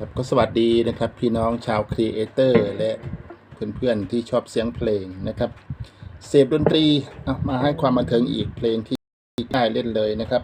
ครับก็สวัสดีนะครับพี่น้องชาวครีเอเตอร์และเพื่อนๆที่ชอบเสียงเพลงนะครับ เสพดนตรีมาให้ความบันเทิงอีกเพลงที่ได้เล่นเลยนะครับ